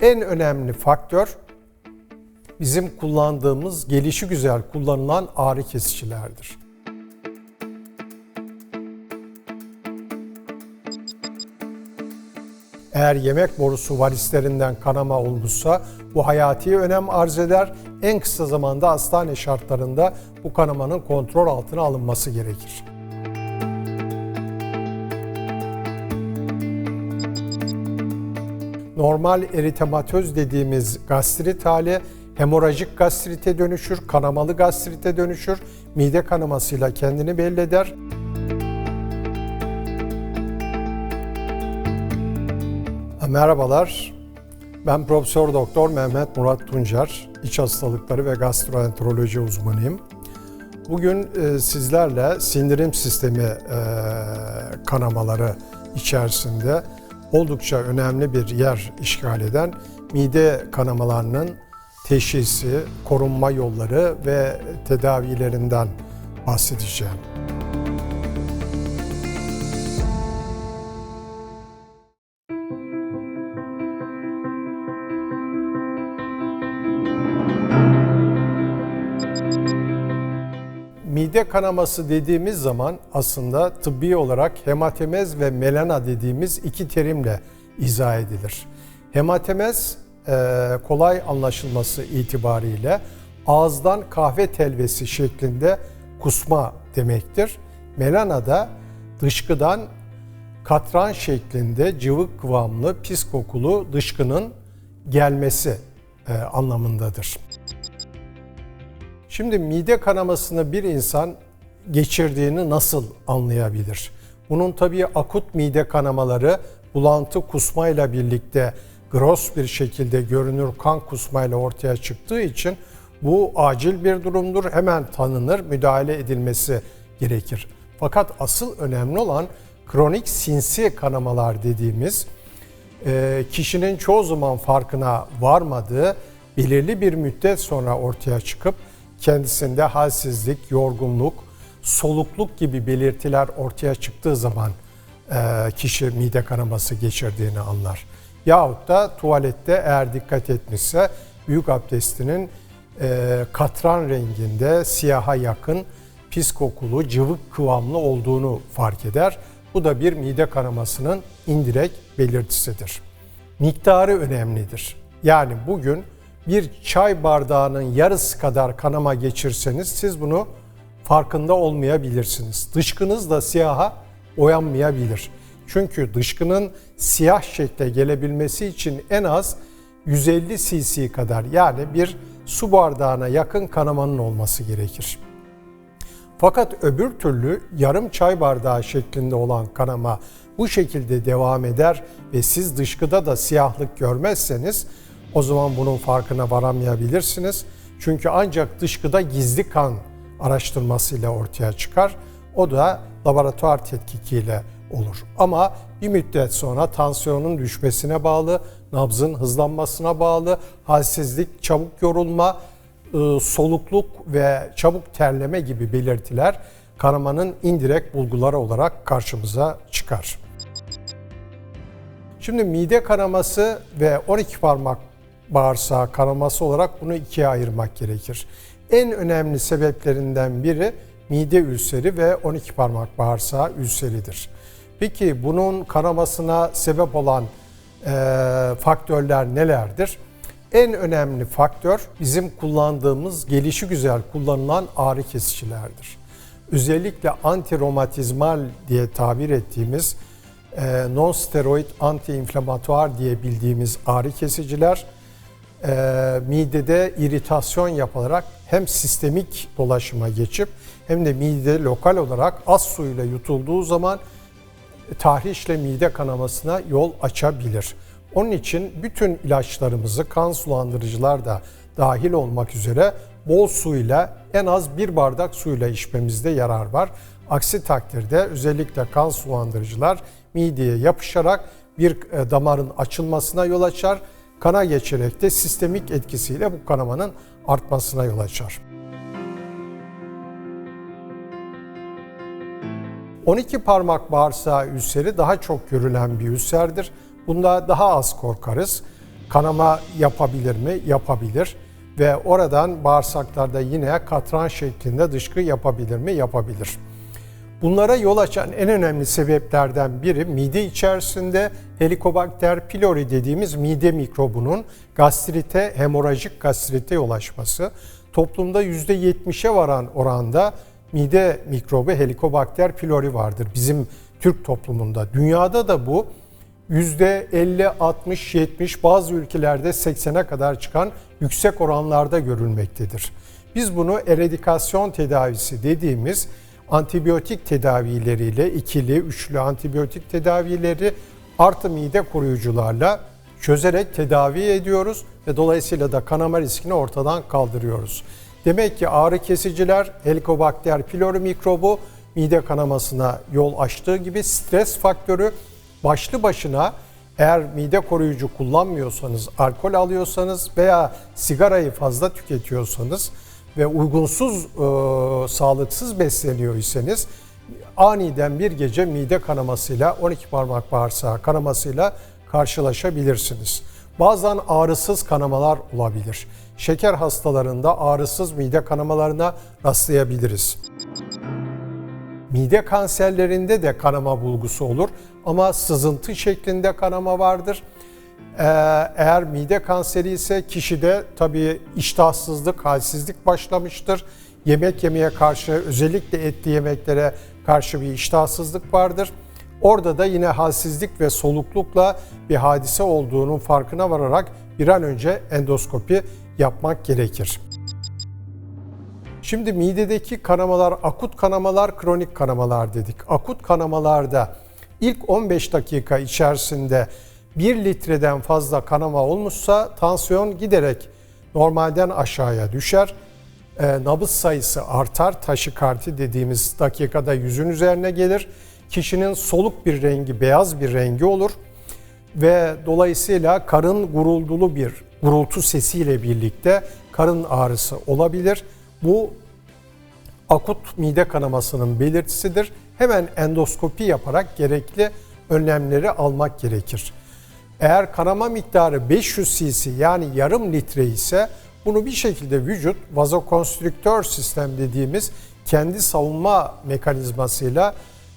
En önemli faktör bizim kullandığımız gelişi güzel kullanılan ağrı kesicilerdir. Eğer yemek borusu varislerinden kanama olmuşsa bu hayati önem arz eder. En kısa zamanda hastane şartlarında bu kanamanın kontrol altına alınması gerekir. Normal eritematöz dediğimiz gastrit hali hemorajik gastrite dönüşür, kanamalı gastrite dönüşür, mide kanamasıyla kendini belli eder. Merhabalar. Ben Profesör Doktor Mehmet Murat Tuncer, iç hastalıkları ve gastroenteroloji uzmanıyım. Bugün e, sizlerle sindirim sistemi e, kanamaları içerisinde oldukça önemli bir yer işgal eden mide kanamalarının teşhisi, korunma yolları ve tedavilerinden bahsedeceğim. Mide kanaması dediğimiz zaman aslında tıbbi olarak hematemez ve melana dediğimiz iki terimle izah edilir. Hematemez e, kolay anlaşılması itibariyle ağızdan kahve telvesi şeklinde kusma demektir. Melana da dışkıdan katran şeklinde cıvık kıvamlı pis kokulu dışkının gelmesi e, anlamındadır. Şimdi mide kanamasını bir insan geçirdiğini nasıl anlayabilir? Bunun tabii akut mide kanamaları bulantı kusmayla birlikte gross bir şekilde görünür kan kusmayla ortaya çıktığı için bu acil bir durumdur. Hemen tanınır, müdahale edilmesi gerekir. Fakat asıl önemli olan kronik sinsi kanamalar dediğimiz e, kişinin çoğu zaman farkına varmadığı belirli bir müddet sonra ortaya çıkıp kendisinde halsizlik, yorgunluk, solukluk gibi belirtiler ortaya çıktığı zaman e, kişi mide kanaması geçirdiğini anlar. Yahut da tuvalette eğer dikkat etmişse büyük abdestinin e, katran renginde siyaha yakın pis kokulu, cıvık kıvamlı olduğunu fark eder. Bu da bir mide kanamasının indirek belirtisidir. Miktarı önemlidir. Yani bugün bir çay bardağının yarısı kadar kanama geçirseniz siz bunu farkında olmayabilirsiniz. Dışkınız da siyaha boyanmayabilir. Çünkü dışkının siyah şekle gelebilmesi için en az 150 cc kadar yani bir su bardağına yakın kanamanın olması gerekir. Fakat öbür türlü yarım çay bardağı şeklinde olan kanama bu şekilde devam eder ve siz dışkıda da siyahlık görmezseniz o zaman bunun farkına varamayabilirsiniz. Çünkü ancak dışkıda gizli kan araştırmasıyla ortaya çıkar. O da laboratuvar tetkikiyle olur. Ama bir müddet sonra tansiyonun düşmesine bağlı, nabzın hızlanmasına bağlı, halsizlik, çabuk yorulma, ıı, solukluk ve çabuk terleme gibi belirtiler kanamanın indirek bulguları olarak karşımıza çıkar. Şimdi mide kanaması ve 12 parmak bağırsağı kanaması olarak bunu ikiye ayırmak gerekir. En önemli sebeplerinden biri mide ülseri ve 12 parmak bağırsağı ülseridir. Peki bunun kanamasına sebep olan e, faktörler nelerdir? En önemli faktör bizim kullandığımız gelişi güzel kullanılan ağrı kesicilerdir. Özellikle antiromatizmal diye tabir ettiğimiz e, non-steroid anti-inflamatuar diye bildiğimiz ağrı kesiciler e, midede iritasyon yapılarak hem sistemik dolaşıma geçip hem de mide lokal olarak az suyla yutulduğu zaman tahrişle mide kanamasına yol açabilir. Onun için bütün ilaçlarımızı kan sulandırıcılar da dahil olmak üzere bol suyla en az bir bardak suyla içmemizde yarar var. Aksi takdirde özellikle kan sulandırıcılar mideye yapışarak bir e, damarın açılmasına yol açar kana geçerek de sistemik etkisiyle bu kanamanın artmasına yol açar. 12 parmak bağırsağı ülseri daha çok görülen bir ülserdir. Bunda daha az korkarız. Kanama yapabilir mi? Yapabilir. Ve oradan bağırsaklarda yine katran şeklinde dışkı yapabilir mi? Yapabilir. Bunlara yol açan en önemli sebeplerden biri mide içerisinde Helicobacter pylori dediğimiz mide mikrobunun gastrite, hemorajik gastrite yol açması. Toplumda %70'e varan oranda mide mikrobu Helicobacter pylori vardır bizim Türk toplumunda. Dünyada da bu %50, 60, 70 bazı ülkelerde 80'e kadar çıkan yüksek oranlarda görülmektedir. Biz bunu eradikasyon tedavisi dediğimiz antibiyotik tedavileriyle ikili, üçlü antibiyotik tedavileri artı mide koruyucularla çözerek tedavi ediyoruz ve dolayısıyla da kanama riskini ortadan kaldırıyoruz. Demek ki ağrı kesiciler Helicobacter pylori mikrobu mide kanamasına yol açtığı gibi stres faktörü başlı başına eğer mide koruyucu kullanmıyorsanız, alkol alıyorsanız veya sigarayı fazla tüketiyorsanız ve uygunsuz, e, sağlıksız besleniyorsanız aniden bir gece mide kanamasıyla 12 parmak bağırsağı kanamasıyla karşılaşabilirsiniz. Bazen ağrısız kanamalar olabilir. Şeker hastalarında ağrısız mide kanamalarına rastlayabiliriz. Mide kanserlerinde de kanama bulgusu olur ama sızıntı şeklinde kanama vardır. Ee, eğer mide kanseri ise kişide tabii iştahsızlık, halsizlik başlamıştır. Yemek yemeye karşı özellikle etli yemeklere karşı bir iştahsızlık vardır. Orada da yine halsizlik ve soluklukla bir hadise olduğunun farkına vararak bir an önce endoskopi yapmak gerekir. Şimdi midedeki kanamalar akut kanamalar, kronik kanamalar dedik. Akut kanamalarda ilk 15 dakika içerisinde 1 litreden fazla kanama olmuşsa tansiyon giderek normalden aşağıya düşer. E, nabız sayısı artar. Taşikardi dediğimiz dakikada yüzün üzerine gelir. Kişinin soluk bir rengi, beyaz bir rengi olur. Ve dolayısıyla karın guruldulu bir gurultu sesiyle birlikte karın ağrısı olabilir. Bu akut mide kanamasının belirtisidir. Hemen endoskopi yaparak gerekli önlemleri almak gerekir. Eğer kanama miktarı 500 cc yani yarım litre ise bunu bir şekilde vücut vazokonstrüktör sistem dediğimiz kendi savunma mekanizmasıyla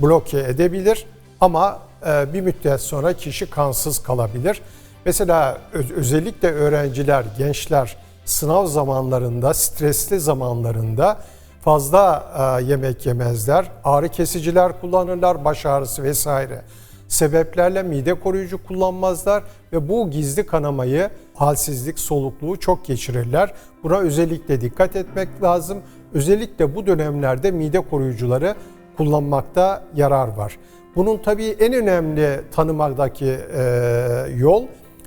bloke edebilir ama e, bir müddet sonra kişi kansız kalabilir. Mesela özellikle öğrenciler, gençler sınav zamanlarında, stresli zamanlarında fazla e, yemek yemezler, ağrı kesiciler kullanırlar, baş ağrısı vesaire sebeplerle mide koruyucu kullanmazlar ve bu gizli kanamayı, halsizlik, solukluğu çok geçirirler. Buna özellikle dikkat etmek lazım. Özellikle bu dönemlerde mide koruyucuları kullanmakta yarar var. Bunun tabii en önemli tanımadaki e, yol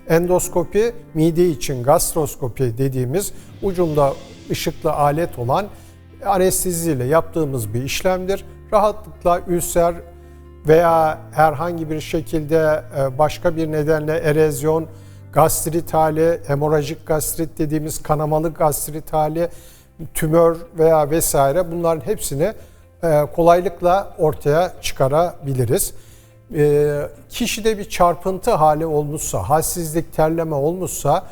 endoskopi, mide için gastroskopi dediğimiz ucunda ışıklı alet olan anesteziyle yaptığımız bir işlemdir. Rahatlıkla ülser veya herhangi bir şekilde e, başka bir nedenle erozyon, gastrit hali, hemorajik gastrit dediğimiz kanamalı gastrit hali, tümör veya vesaire bunların hepsini e, kolaylıkla ortaya çıkarabiliriz. E, kişide bir çarpıntı hali olmuşsa, halsizlik, terleme olmuşsa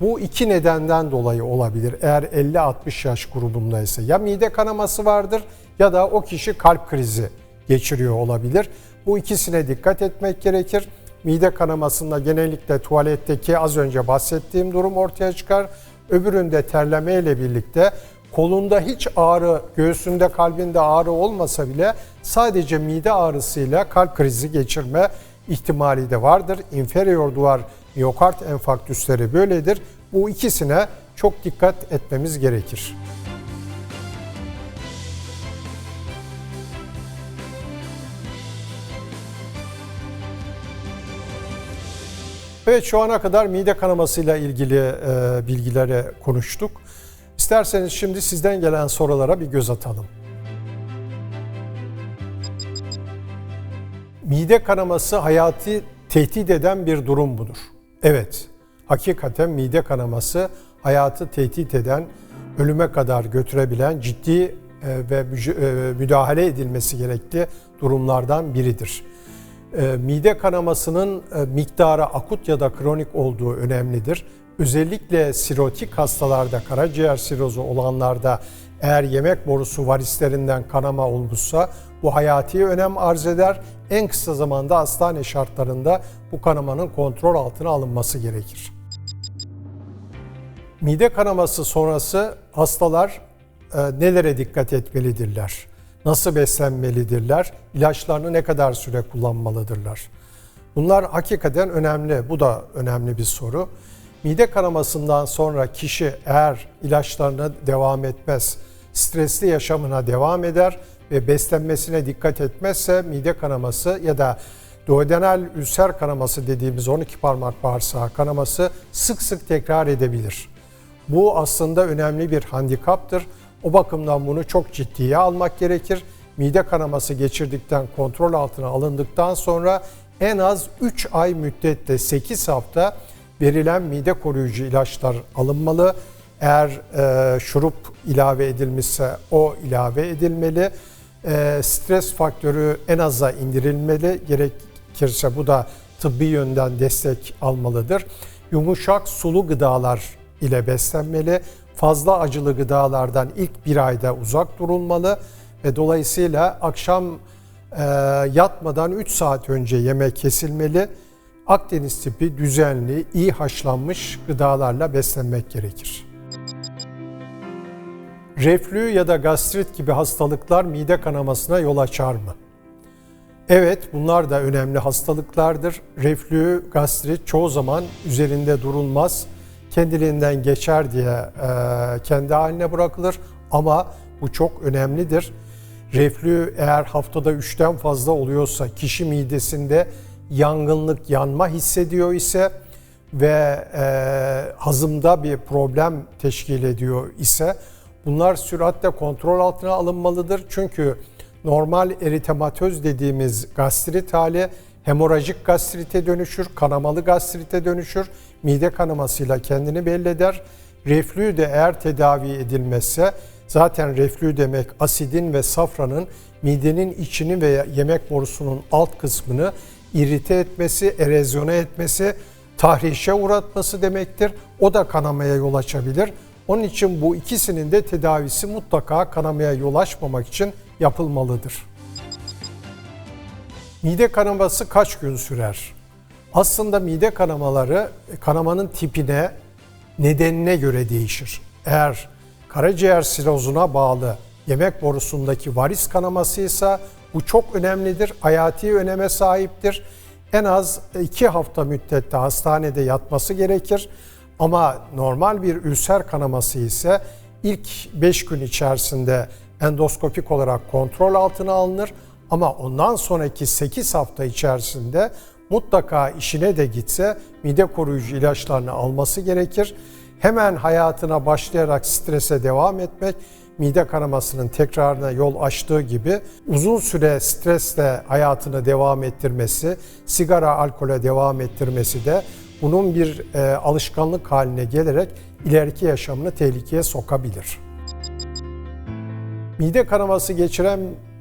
bu iki nedenden dolayı olabilir. Eğer 50-60 yaş grubundaysa ya mide kanaması vardır ya da o kişi kalp krizi geçiriyor olabilir. Bu ikisine dikkat etmek gerekir. Mide kanamasında genellikle tuvaletteki az önce bahsettiğim durum ortaya çıkar. Öbüründe terleme ile birlikte kolunda hiç ağrı, göğsünde kalbinde ağrı olmasa bile sadece mide ağrısıyla kalp krizi geçirme ihtimali de vardır. İnferior duvar miyokard enfarktüsleri böyledir. Bu ikisine çok dikkat etmemiz gerekir. Evet şu ana kadar mide kanamasıyla ilgili e, bilgilere konuştuk. İsterseniz şimdi sizden gelen sorulara bir göz atalım. Mide kanaması hayatı tehdit eden bir durum mudur? Evet, hakikaten mide kanaması hayatı tehdit eden, ölüme kadar götürebilen ciddi e, ve e, müdahale edilmesi gerekli durumlardan biridir. E, mide kanamasının e, miktarı akut ya da kronik olduğu önemlidir. Özellikle sirotik hastalarda, karaciğer sirozu olanlarda eğer yemek borusu varislerinden kanama olmuşsa bu hayati önem arz eder. En kısa zamanda hastane şartlarında bu kanamanın kontrol altına alınması gerekir. Mide kanaması sonrası hastalar e, nelere dikkat etmelidirler? Nasıl beslenmelidirler? İlaçlarını ne kadar süre kullanmalıdırlar? Bunlar hakikaten önemli. Bu da önemli bir soru. Mide kanamasından sonra kişi eğer ilaçlarına devam etmez, stresli yaşamına devam eder ve beslenmesine dikkat etmezse mide kanaması ya da duodenal ülser kanaması dediğimiz 12 parmak bağırsağı kanaması sık sık tekrar edebilir. Bu aslında önemli bir handikaptır. O bakımdan bunu çok ciddiye almak gerekir. Mide kanaması geçirdikten, kontrol altına alındıktan sonra en az 3 ay müddette 8 hafta verilen mide koruyucu ilaçlar alınmalı. Eğer e, şurup ilave edilmişse o ilave edilmeli. E, stres faktörü en aza indirilmeli. Gerekirse bu da tıbbi yönden destek almalıdır. Yumuşak sulu gıdalar ile beslenmeli. Fazla acılı gıdalardan ilk bir ayda uzak durulmalı ve dolayısıyla akşam e, yatmadan 3 saat önce yemek kesilmeli. Akdeniz tipi düzenli, iyi haşlanmış gıdalarla beslenmek gerekir. Reflü ya da gastrit gibi hastalıklar mide kanamasına yol açar mı? Evet, bunlar da önemli hastalıklardır. Reflü, gastrit çoğu zaman üzerinde durulmaz kendiliğinden geçer diye e, kendi haline bırakılır. Ama bu çok önemlidir. Reflü eğer haftada 3'ten fazla oluyorsa, kişi midesinde yangınlık, yanma hissediyor ise ve e, hazımda bir problem teşkil ediyor ise bunlar süratle kontrol altına alınmalıdır. Çünkü normal eritematöz dediğimiz gastrit hali hemorajik gastrite dönüşür, kanamalı gastrite dönüşür. Mide kanamasıyla kendini belli eder. Reflü de eğer tedavi edilmezse zaten reflü demek asidin ve safranın midenin içini veya yemek borusunun alt kısmını irite etmesi, erozyona etmesi, tahrişe uğratması demektir. O da kanamaya yol açabilir. Onun için bu ikisinin de tedavisi mutlaka kanamaya yol açmamak için yapılmalıdır. Mide kanaması kaç gün sürer? Aslında mide kanamaları kanamanın tipine, nedenine göre değişir. Eğer karaciğer sirozuna bağlı yemek borusundaki varis kanaması ise bu çok önemlidir, hayati öneme sahiptir. En az 2 hafta müddette hastanede yatması gerekir. Ama normal bir ülser kanaması ise ilk 5 gün içerisinde endoskopik olarak kontrol altına alınır. Ama ondan sonraki 8 hafta içerisinde mutlaka işine de gitse mide koruyucu ilaçlarını alması gerekir. Hemen hayatına başlayarak strese devam etmek mide kanamasının tekrarına yol açtığı gibi uzun süre stresle hayatını devam ettirmesi, sigara, alkole devam ettirmesi de bunun bir e, alışkanlık haline gelerek ileriki yaşamını tehlikeye sokabilir. Mide kanaması geçiren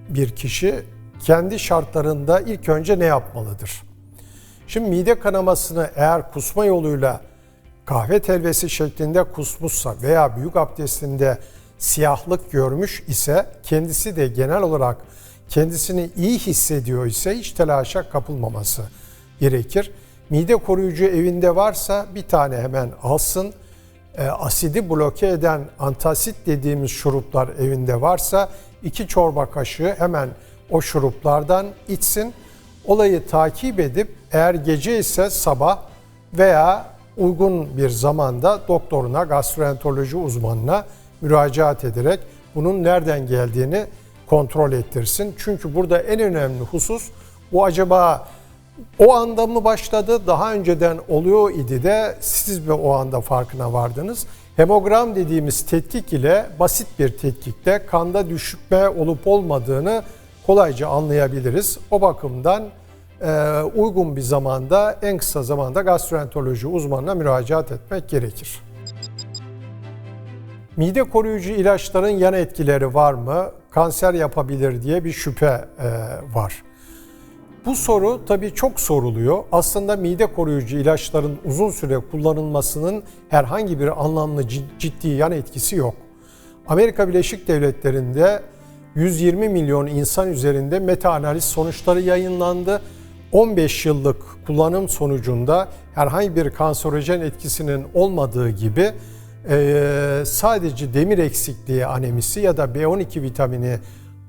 bir kişi kendi şartlarında ilk önce ne yapmalıdır? Şimdi mide kanamasını eğer kusma yoluyla kahve telvesi şeklinde kusmuşsa veya büyük abdestinde siyahlık görmüş ise kendisi de genel olarak kendisini iyi hissediyor ise hiç telaşa kapılmaması gerekir. Mide koruyucu evinde varsa bir tane hemen alsın. E, asidi bloke eden antasit dediğimiz şuruplar evinde varsa iki çorba kaşığı hemen o şuruplardan içsin. Olayı takip edip eğer gece ise sabah veya uygun bir zamanda doktoruna, gastroenteroloji uzmanına müracaat ederek bunun nereden geldiğini kontrol ettirsin. Çünkü burada en önemli husus bu acaba o anda mı başladı, daha önceden oluyor idi de siz mi o anda farkına vardınız? Hemogram dediğimiz tetkik ile basit bir tetkikte kanda düşme olup olmadığını kolayca anlayabiliriz. O bakımdan e, uygun bir zamanda en kısa zamanda gastroenteroloji uzmanına müracaat etmek gerekir. Mide koruyucu ilaçların yan etkileri var mı? Kanser yapabilir diye bir şüphe e, var. bu soru tabii çok soruluyor. Aslında mide koruyucu ilaçların uzun süre kullanılmasının herhangi bir anlamlı cid- ciddi yan etkisi yok. Amerika Birleşik Devletleri'nde 120 milyon insan üzerinde meta analiz sonuçları yayınlandı. 15 yıllık kullanım sonucunda herhangi bir kanserojen etkisinin olmadığı gibi sadece demir eksikliği anemisi ya da B12 vitamini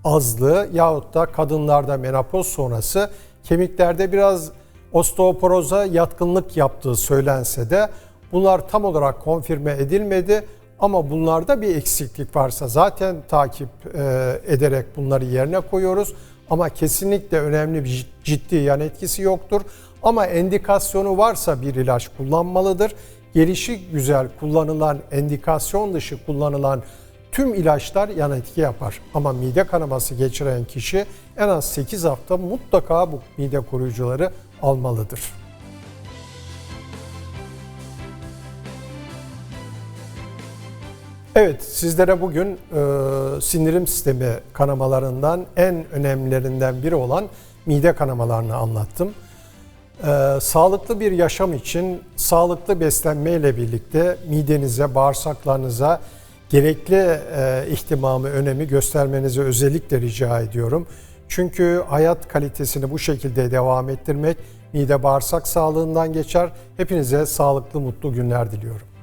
azlığı yahut da kadınlarda menopoz sonrası kemiklerde biraz osteoporoza yatkınlık yaptığı söylense de bunlar tam olarak konfirme edilmedi. Ama bunlarda bir eksiklik varsa zaten takip e, ederek bunları yerine koyuyoruz. Ama kesinlikle önemli bir cid- ciddi yan etkisi yoktur. Ama endikasyonu varsa bir ilaç kullanmalıdır. Gelişi güzel kullanılan, endikasyon dışı kullanılan tüm ilaçlar yan etki yapar. Ama mide kanaması geçiren kişi en az 8 hafta mutlaka bu mide koruyucuları almalıdır. Evet, sizlere bugün e, sindirim sistemi kanamalarından en önemlilerinden biri olan mide kanamalarını anlattım. E, sağlıklı bir yaşam için sağlıklı beslenmeyle birlikte midenize, bağırsaklarınıza gerekli e, ihtimamı, önemi göstermenizi özellikle rica ediyorum. Çünkü hayat kalitesini bu şekilde devam ettirmek mide bağırsak sağlığından geçer. Hepinize sağlıklı, mutlu günler diliyorum.